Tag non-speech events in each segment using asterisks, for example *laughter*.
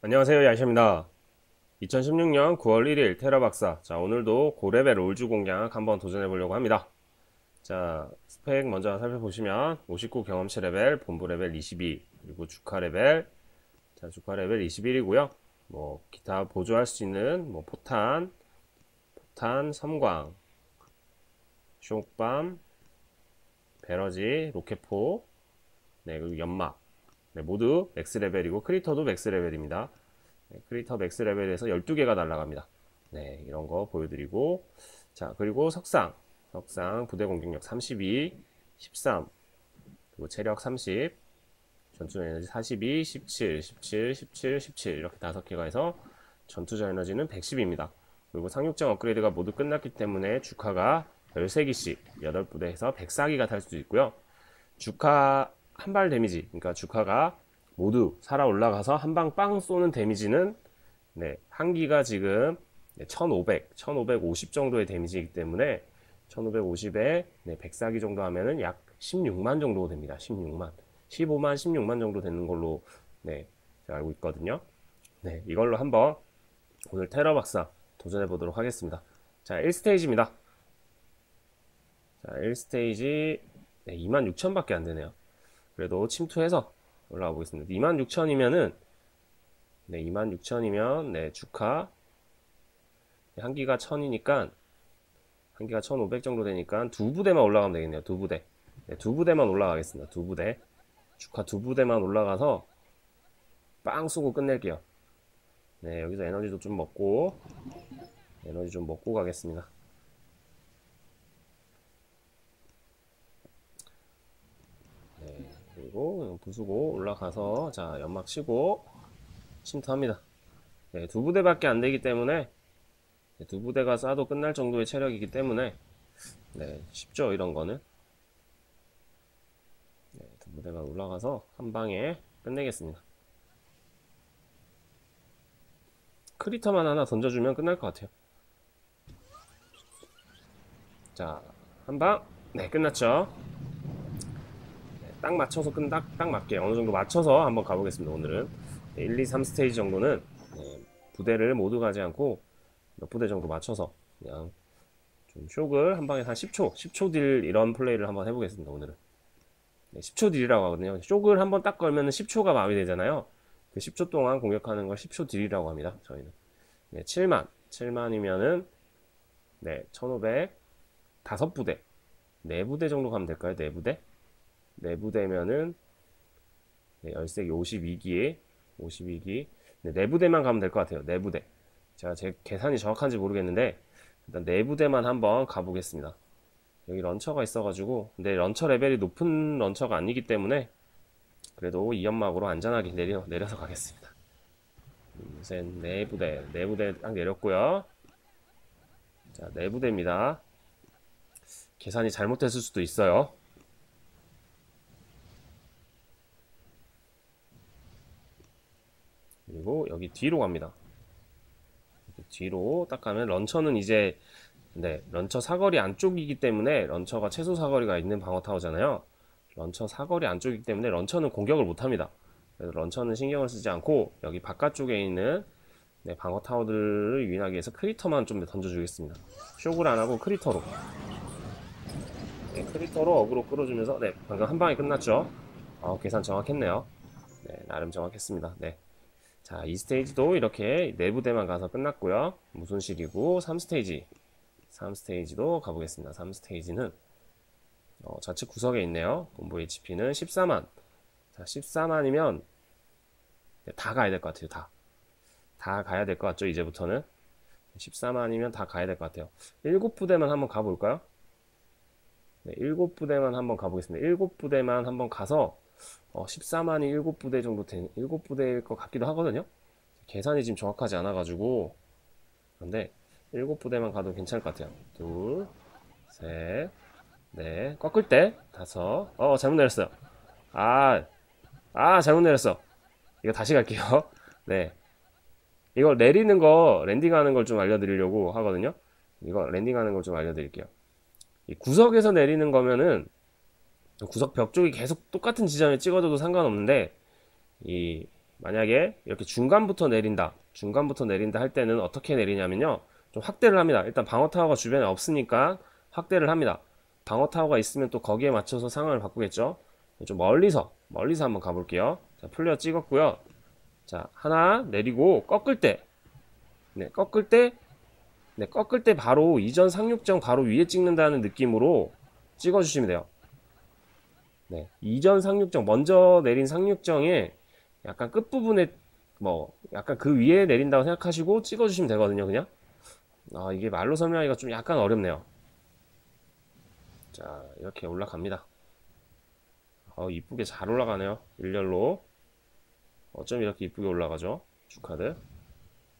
안녕하세요 야시입니다. 2016년 9월 1일 테라 박사. 자 오늘도 고레벨 올주 공략 한번 도전해 보려고 합니다. 자 스펙 먼저 살펴보시면 59 경험치 레벨 본부 레벨 22 그리고 주카 레벨. 자 주카 레벨 21이고요. 뭐 기타 보조할 수 있는 뭐 포탄 포탄 섬광 쇼밤 베러지 로켓포 네 그리고 연막 네, 모두 맥스 레벨이고 크리터도 맥스 레벨입니다. 네, 크리터 맥스 레벨에서 12개가 날아갑니다. 네, 이런 거 보여드리고 자 그리고 석상 석상 부대 공격력 32 13 그리고 체력 30 전투 에너지 42 17 17 17 17 이렇게 다섯 개가 해서 전투자 에너지는 110입니다. 그리고 상륙장 업그레이드가 모두 끝났기 때문에 주카가 13기씩 8부대에서 104기가 탈 수도 있고요. 주카 한 발 데미지, 그러니까 주카가 모두 살아 올라가서 한 방 빵 쏘는 데미지는 네, 한기가 지금 1500, 1550 정도의 데미지이기 때문에 1550에 네, 104기 정도 하면은 약 16만 정도 됩니다. 16만. 15만, 16만 정도 되는 걸로 네, 제가 알고 있거든요. 네, 이걸로 한번 오늘 테러 박사 도전해 보도록 하겠습니다. 자, 1스테이지입니다. 자, 1스테이지 네, 26,000밖에 안 되네요. 그래도 침투해서 올라가 보겠습니다. 26,000이면은 네, 26,000이면 네, 주카 한 기가 1000이니까 한 기가 1500 정도 되니까 두 부대만 올라가면 되겠네요. 두 부대. 네, 두 부대만 올라가겠습니다. 두 부대. 주카 두 부대만 올라가서 빵 쏘고 끝낼게요. 네, 여기서 에너지도 좀 먹고 에너지 좀 먹고 가겠습니다. 그리고 부수고 올라가서 자 연막 치고 침투합니다. 네, 두 부대밖에 안 되기 때문에 네, 두 부대가 쏴도 끝날 정도의 체력이기 때문에 네, 쉽죠 이런 거는 네, 두 부대가 올라가서 한 방에 끝내겠습니다. 크리터만 하나 던져주면 끝날 것 같아요. 자, 한 방. 네, 끝났죠. 딱 맞춰서 딱, 딱 맞게 어느 정도 맞춰서 한번 가보겠습니다. 오늘은 1, 2, 3 스테이지 정도는 네, 부대를 모두 가지 않고 몇 부대 정도 맞춰서 그냥 좀 쇼글 한 방에 한 10초, 10초 딜 이런 플레이를 한번 해보겠습니다. 오늘은 네, 10초 딜이라고 하거든요. 쇼글 한번 딱 걸면은 10초가 마비되잖아요. 그 10초 동안 공격하는 걸 10초 딜이라고 합니다. 저희는 네, 7만, 7만이면은 네, 1500 다섯 부대, 네 부대 정도 가면 될까요? 네 부대? 내부되면은 네, 열색이 52기에 52기 네, 내부대만 가면 될 것 같아요. 내부대. 제가 제 계산이 정확한지 모르겠는데 일단 내부대만 한번 가보겠습니다. 여기 런처가 있어가지고 근데 런처 레벨이 높은 런처가 아니기 때문에 그래도 이 연막으로 안전하게 내려, 내려서 가겠습니다. 셋, 내부대. 내부대 딱 내렸고요. 자, 내부대입니다. 계산이 잘못됐을 수도 있어요. 그리고 여기 뒤로 갑니다. 뒤로 딱 가면 런처는 이제 네 런처 사거리 안쪽이기 때문에 런처가 최소 사거리가 있는 방어 타워잖아요. 런처 사거리 안쪽이기 때문에 런처는 공격을 못합니다. 런처는 신경을 쓰지 않고 여기 바깥쪽에 있는 네, 방어 타워들을 유인하기 위해서 크리터만 좀 던져주겠습니다. 쇼글 안하고 크리터로 네, 크리터로 어그로 끌어주면서 네 방금 한 방에 끝났죠. 어, 계산 정확했네요. 네 나름 정확했습니다. 네. 자, 이 스테이지도 이렇게 내부대만 가서 끝났고요. 무슨 식이고 3스테이지. 3스테이지도 가보겠습니다. 3스테이지는 어, 좌측 구석에 있네요. 본부 HP는 14만. 자, 14만이면 다 가야 될 것 같아요. 다. 다 가야 될 것 같죠, 이제부터는. 14만이면 다 가야 될 것 같아요. 7부대만 한번 가볼까요? 네, 7부대만 한번 가보겠습니다. 7부대만 한번 가서 어, 14만이 7부대 정도 된 7부대일 것 같기도 하거든요. 계산이 지금 정확하지 않아가지고 그런데 7부대만 가도 괜찮을 것 같아요. 둘, 셋, 넷, 꺾을 때 다섯. 어 잘못 내렸어요. 아, 아 잘못 내렸어. 이거 다시 갈게요. *laughs* 네, 이거 내리는 거 랜딩하는 걸 좀 알려드리려고 하거든요. 이거 랜딩하는 걸 좀 알려드릴게요. 이 구석에서 내리는 거면은 구석 벽 쪽이 계속 똑같은 지점에 찍어줘도 상관없는데 이 만약에 이렇게 중간부터 내린다. 중간부터 내린다 할 때는 어떻게 내리냐면요. 좀 확대를 합니다. 일단 방어 타워가 주변에 없으니까 확대를 합니다. 방어 타워가 있으면 또 거기에 맞춰서 상황을 바꾸겠죠. 좀 멀리서 멀리서 한번 가볼게요. 자, 플레어 찍었고요. 자, 하나 내리고 꺾을 때, 네, 꺾을 때, 네, 꺾을 때 바로 이전 상륙정 바로 위에 찍는다는 느낌으로 찍어주시면 돼요. 네, 이전 상륙정 먼저 내린 상륙정에 약간 끝부분에 뭐 약간 그 위에 내린다고 생각하시고 찍어주시면 되거든요, 그냥. 아, 이게 말로 설명하기가 좀 약간 어렵네요. 자, 이렇게 올라갑니다. 어, 이쁘게 잘 올라가네요. 일렬로. 어쩜 이렇게 이쁘게 올라가죠? 주카드.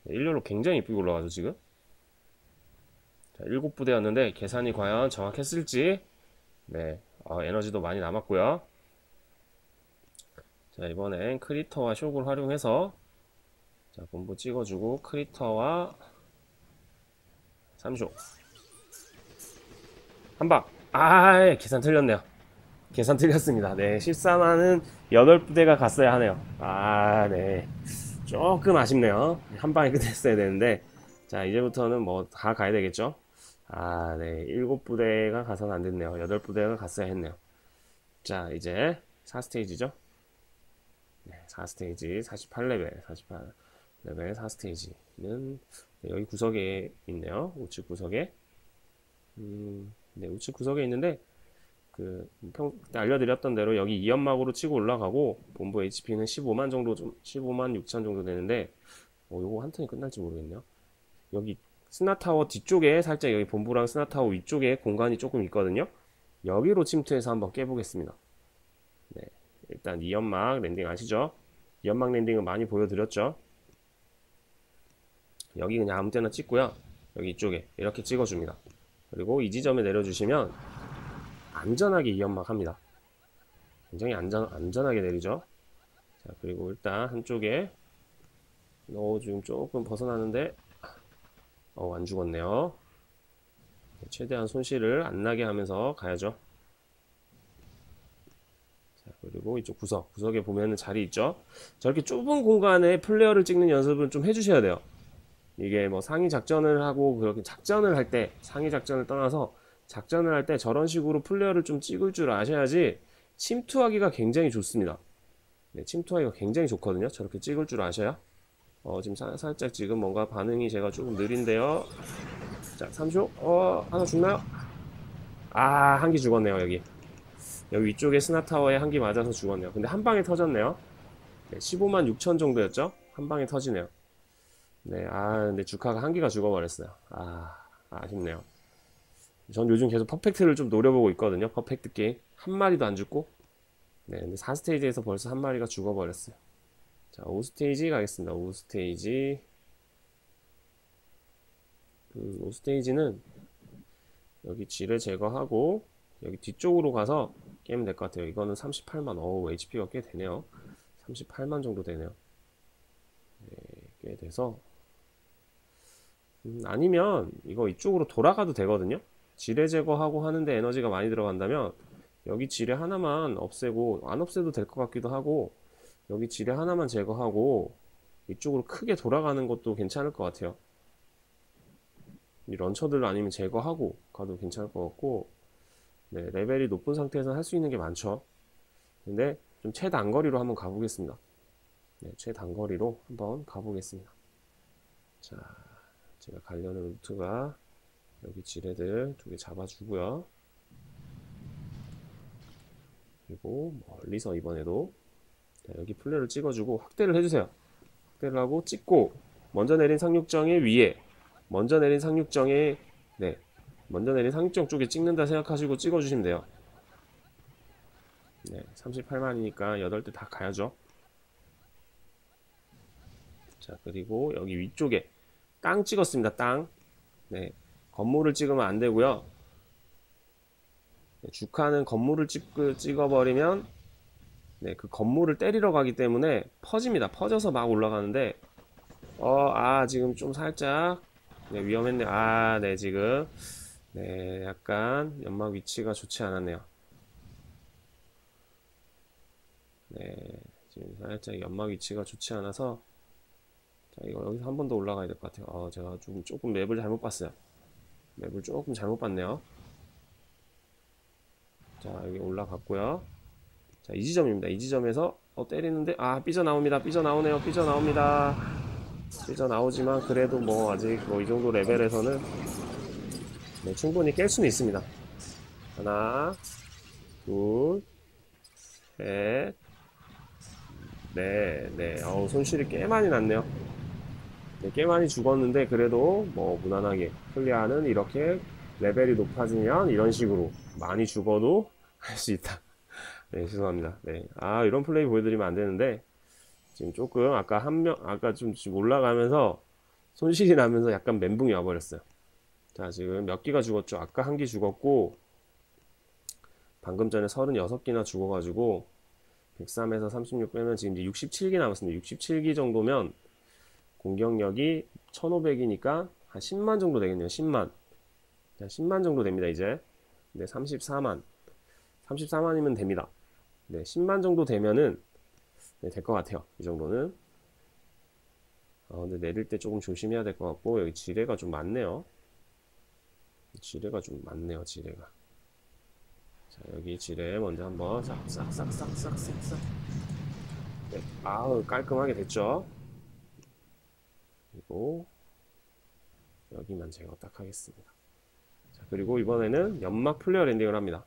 네, 일렬로 굉장히 이쁘게 올라가죠, 지금. 자, 7부대였는데 계산이 과연 정확했을지. 네, 어, 에너지도 많이 남았고요. 자, 이번엔 크리터와 쇽을 활용해서 자, 본부 찍어주고 크리터와 3쇼. 한 방. 아, 예, 계산 틀렸네요. 계산 틀렸습니다. 네, 14만은 8부대가 갔어야 하네요. 아, 네. 조금 아쉽네요. 한 방에 끝냈어야 되는데. 자, 이제부터는 뭐 다 가야 되겠죠? 아, 네. 7부대가 가서는 안 됐네요. 8부대가 갔어야 했네요. 자, 이제 4스테이지죠? 네, 4스테이지, 48레벨, 48레벨 4스테이지는 네, 여기 구석에 있네요. 우측 구석에. 음, 네, 우측 구석에 있는데 그 평, 그때 알려드렸던 대로 여기 이연막으로 치고 올라가고 본부 HP는 15만 정도 좀 15만 6천 정도 되는데 어, 요거 한 턴이 끝날지 모르겠네요. 여기 스나타워 뒤쪽에 살짝 여기 본부랑 스나타워 위쪽에 공간이 조금 있거든요. 여기로 침투해서 한번 깨보겠습니다. 네, 일단 이연막 랜딩 아시죠? 이연막 랜딩은 많이 보여드렸죠. 여기 그냥 아무 때나 찍고요. 여기 이쪽에 이렇게 찍어줍니다. 그리고 이 지점에 내려주시면 안전하게 이연막 합니다. 굉장히 안전, 안전하게 내리죠. 자, 그리고 일단 한쪽에 너 지금 조금 벗어나는데 어, 안 죽었네요. 최대한 손실을 안 나게 하면서 가야죠. 자, 그리고 이쪽 구석, 구석에 보면은 자리 있죠? 저렇게 좁은 공간에 플레어를 찍는 연습을 좀 해주셔야 돼요. 이게 뭐 상위 작전을 하고 그렇게 작전을 할 때, 상위 작전을 떠나서 작전을 할 때 저런 식으로 플레이어를 좀 찍을 줄 아셔야지 침투하기가 굉장히 좋습니다. 네, 침투하기가 굉장히 좋거든요. 저렇게 찍을 줄 아셔야. 어, 지금 사, 살짝 지금 뭔가 반응이 제가 조금 느린데요. 자, 3초. 어, 하나 죽나요? 아, 한 기 죽었네요, 여기. 여기 위쪽에 스나타워에 한 기 맞아서 죽었네요. 근데 한 방에 터졌네요. 네, 15만 6천 정도였죠? 한 방에 터지네요. 네, 아, 근데 주카가 한 기가 죽어버렸어요. 아, 아쉽네요. 전 요즘 계속 퍼펙트를 좀 노려보고 있거든요. 퍼펙트 게임. 한 마리도 안 죽고. 네, 근데 4스테이지에서 벌써 한 마리가 죽어버렸어요. 자, 5스테이지 가겠습니다. 5스테이지. 음, 5스테이지는 여기 지를 제거하고 여기 뒤쪽으로 가서 깨면 될 것 같아요. 이거는 38만. 어우, HP가 꽤 되네요. 38만 정도 되네요. 네, 꽤 돼서 음, 아니면 이거 이쪽으로 돌아가도 되거든요. 지뢰 제거하고 하는데 에너지가 많이 들어간다면 여기 지뢰 하나만 없애고 안 없애도 될 것 같기도 하고 여기 지뢰 하나만 제거하고 이쪽으로 크게 돌아가는 것도 괜찮을 것 같아요. 이 런처들 아니면 제거하고 가도 괜찮을 것 같고 네, 레벨이 높은 상태에서 할 수 있는 게 많죠. 근데 좀 최단거리로 한번 가보겠습니다. 네, 최단거리로 한번 가보겠습니다. 자, 제가 가려는 루트가 여기 지뢰들 두 개 잡아주고요. 그리고 멀리서 이번에도 여기 플레를 찍어주고 확대를 해주세요. 확대를 하고 찍고 먼저 내린 상륙정의 위에 먼저 내린 상륙정의 네 먼저 내린 상륙정 쪽에 찍는다 생각하시고 찍어주시면 돼요. 네 38만이니까 8대 다 가야죠. 자 그리고 여기 위쪽에 땅 찍었습니다. 땅. 네 건물을 찍으면 안 되고요. 네, 주카는 건물을 찍, 찍어버리면 네, 그 건물을 때리러 가기 때문에 퍼집니다. 퍼져서 막 올라가는데 어, 아, 지금 좀 살짝 네, 위험했네요. 아, 네, 지금 네, 약간 연막 위치가 좋지 않았네요. 네, 지금 살짝 연막 위치가 좋지 않아서 자 이거 여기서 한 번 더 올라가야 될 것 같아요 어, 제가 조금 조금 맵을 잘못 봤어요 맵을 조금 잘못 봤네요 자 여기 올라갔고요 자 이 지점입니다 이 지점에서 어 때리는데 아 삐져나옵니다 삐져나오네요 삐져나옵니다 삐져나오지만 그래도 뭐 아직 뭐 이 정도 레벨에서는 네, 충분히 깰 수는 있습니다 하나 둘 셋, 네, 네. 어우, 손실이 꽤 많이 났네요. 네, 꽤 많이 죽었는데, 그래도 뭐, 무난하게 클리어는 이렇게 레벨이 높아지면 이런 식으로 많이 죽어도 할 수 있다. 네, 죄송합니다. 네. 아, 이런 플레이 보여드리면 안 되는데, 지금 조금, 아까 한 명, 아까 좀 지금 올라가면서 손실이 나면서 약간 멘붕이 와버렸어요. 자, 지금 몇 기가 죽었죠? 아까 한 기 죽었고, 방금 전에 36기나 죽어가지고 103에서 36 빼면 지금 이제 67기 남았습니다. 67기 정도면 공격력이 1500이니까 한 10만 정도 되겠네요. 10만. 10만 정도 됩니다, 이제. 네, 34만. 34만이면 됩니다. 네, 10만 정도 되면은 네, 될 것 같아요. 이 정도는. 아, 근데 내릴 때 조금 조심해야 될 것 같고 여기 지뢰가 좀 많네요. 지뢰가 좀 많네요, 지뢰가. 자, 여기 지뢰 먼저 한번 싹싹싹싹싹싹 네, 아우 깔끔하게 됐죠 그리고 여기만 제거 딱 하겠습니다 자 그리고 이번에는 연막 플레어 랜딩을 합니다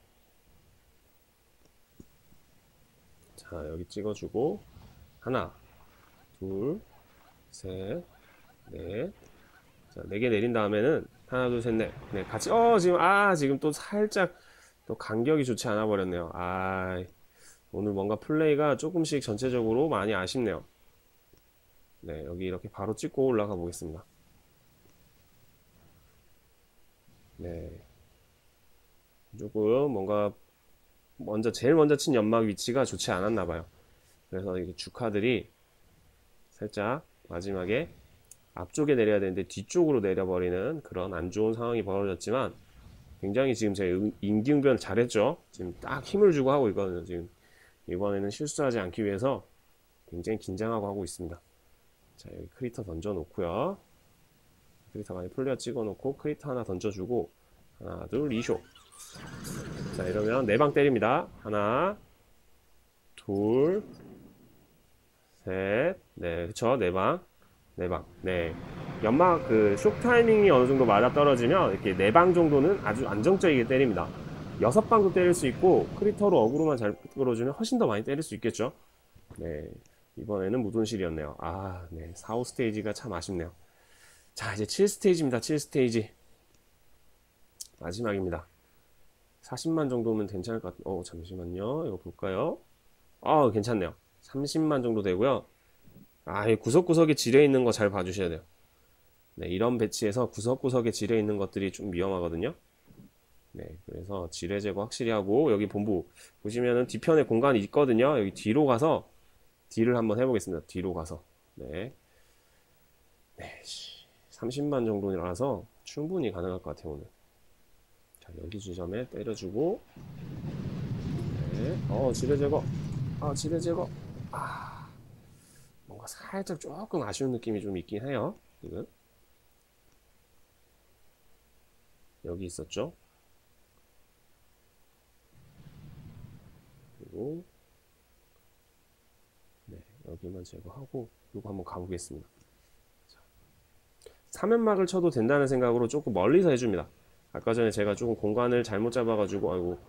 자 여기 찍어주고 하나 둘 셋 넷 자, 네 개 내린 다음에는 하나 둘 셋 넷 네, 같이 어 지금 아 지금 또 살짝 또 간격이 좋지 않아 버렸네요. 아, 오늘 뭔가 플레이가 조금씩 전체적으로 많이 아쉽네요. 네, 여기 이렇게 바로 찍고 올라가 보겠습니다. 네. 조금 뭔가 먼저 제일 먼저 친 연막 위치가 좋지 않았나 봐요. 그래서 이게 주카들이 살짝 마지막에 앞쪽에 내려야 되는데 뒤쪽으로 내려버리는 그런 안 좋은 상황이 벌어졌지만 굉장히 지금 제 인기응변 잘했죠. 지금 딱 힘을 주고 하고 있거든요. 지금 이번에는 실수하지 않기 위해서 굉장히 긴장하고 하고 있습니다. 자 여기 크리터 던져 놓고요. 크리터 많이 플레어 찍어 놓고 크리터 하나 던져주고 하나 둘 2쇼 자 이러면 네 방 때립니다. 하나 둘 셋 네 그쵸 네방 네방 네 연막 그쇼 타이밍이 어느 정도 맞아 떨어지면 이렇게 네 방 정도는 아주 안정적이게 때립니다. 여섯 방도 때릴 수 있고 크리터로 어그로만 잘 끌어주면 훨씬 더 많이 때릴 수 있겠죠. 네 이번에는 무돈실이었네요. 아, 네 4, 5 스테이지가 참 아쉽네요. 자 이제 7 스테이지입니다. 7 스테이지 마지막입니다. 40만 정도면 괜찮을 것 같... 어 잠시만요. 이거 볼까요? 아 괜찮네요. 30만 정도 되고요. 아, 구석구석에 지뢰 있는 거 잘 봐주셔야 돼요. 네, 이런 배치에서 구석구석에 지뢰 있는 것들이 좀 위험하거든요. 네, 그래서 지뢰 제거 확실히 하고 여기 본부 보시면은 뒤편에 공간이 있거든요. 여기 뒤로 가서 딜을 한번 해보겠습니다. 뒤로 가서 네, 네 30만 정도라서 충분히 가능할 것 같아요 오늘. 자 여기 지점에 때려주고 네, 어 지뢰 제거, 아 지뢰 제거, 아 뭔가 살짝 조금 아쉬운 느낌이 좀 있긴 해요. 지금. 여기 있었죠. 그리고 네, 여기만 제거하고 이거 한번 가보겠습니다. 자, 사면막을 쳐도 된다는 생각으로 조금 멀리서 해줍니다. 아까 전에 제가 조금 공간을 잘못 잡아가지고 아이고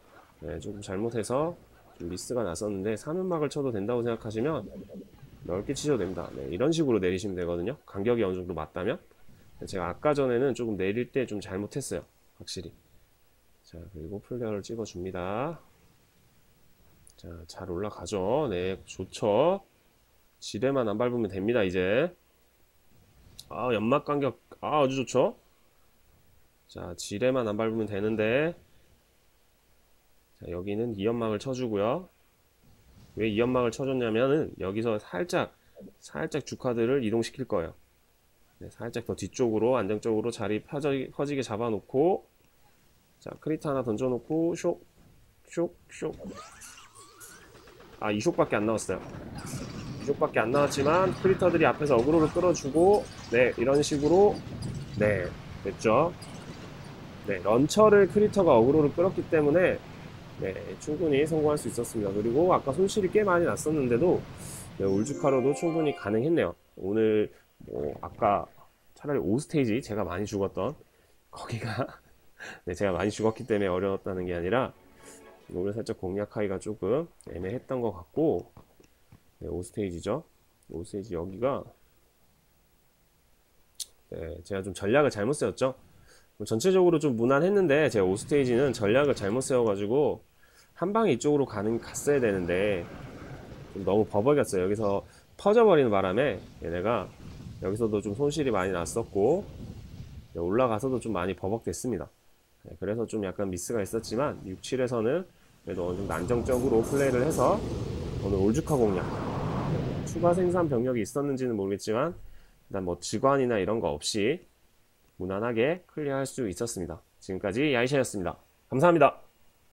네, 조금 잘못해서 좀 미스가 났었는데 사면막을 쳐도 된다고 생각하시면 넓게 치셔도 됩니다. 네, 이런 식으로 내리시면 되거든요. 간격이 어느 정도 맞다면. 제가 아까 전에는 조금 내릴 때 좀 잘못했어요. 확실히. 자 그리고 플레어를 찍어 줍니다. 자 잘 올라가죠. 네 좋죠. 지뢰만 안 밟으면 됩니다 이제. 아 연막 간격. 아 아주 좋죠 자 지뢰만 안 밟으면 되는데. 자 여기는 이 연막을 쳐주고요. 왜 이 연막을 쳐줬냐면은 여기서 살짝 살짝 주카드를 이동시킬 거예요. 네, 살짝 더 뒤쪽으로 안정적으로 자리 펴지, 퍼지게 잡아놓고. 자 크리트 하나 던져놓고 쇽 쇽 쇽아 2쇽밖에 안 나왔어요. 부족밖에 안 나왔지만 크리터들이 앞에서 어그로를 끌어주고 네 이런 식으로 네 됐죠 네 런처를 크리터가 어그로를 끌었기 때문에 네 충분히 성공할 수 있었습니다. 그리고 아까 손실이 꽤 많이 났었는데도 네, 울주카로도 충분히 가능했네요. 오늘 뭐 아까 차라리 5스테이지 제가 많이 죽었던 거기가 *laughs* 네, 제가 많이 죽었기 때문에 어려웠다는 게 아니라 오늘 살짝 공략하기가 조금 애매했던 것 같고 네, 5스테이지죠? 5스테이지 여기가 네, 제가 좀 전략을 잘못 세웠죠? 뭐 전체적으로 좀 무난했는데 제가 5스테이지는 전략을 잘못 세워가지고 한 방에 이쪽으로 가는 갔어야 되는데 좀 너무 버벅였어요. 여기서 터져버리는 바람에 얘네가 여기서도 좀 손실이 많이 났었고 네, 올라가서도 좀 많이 버벅됐습니다. 네, 그래서 좀 약간 미스가 있었지만 6, 7에서는 그래도 어느 정도 안정적으로 플레이를 해서 오늘 올주카 공략. 추가 생산 병력이 있었는지는 모르겠지만 일단 뭐 직관이나 이런 거 없이 무난하게 클리어할 수 있었습니다. 지금까지 야이샤였습니다. 감사합니다.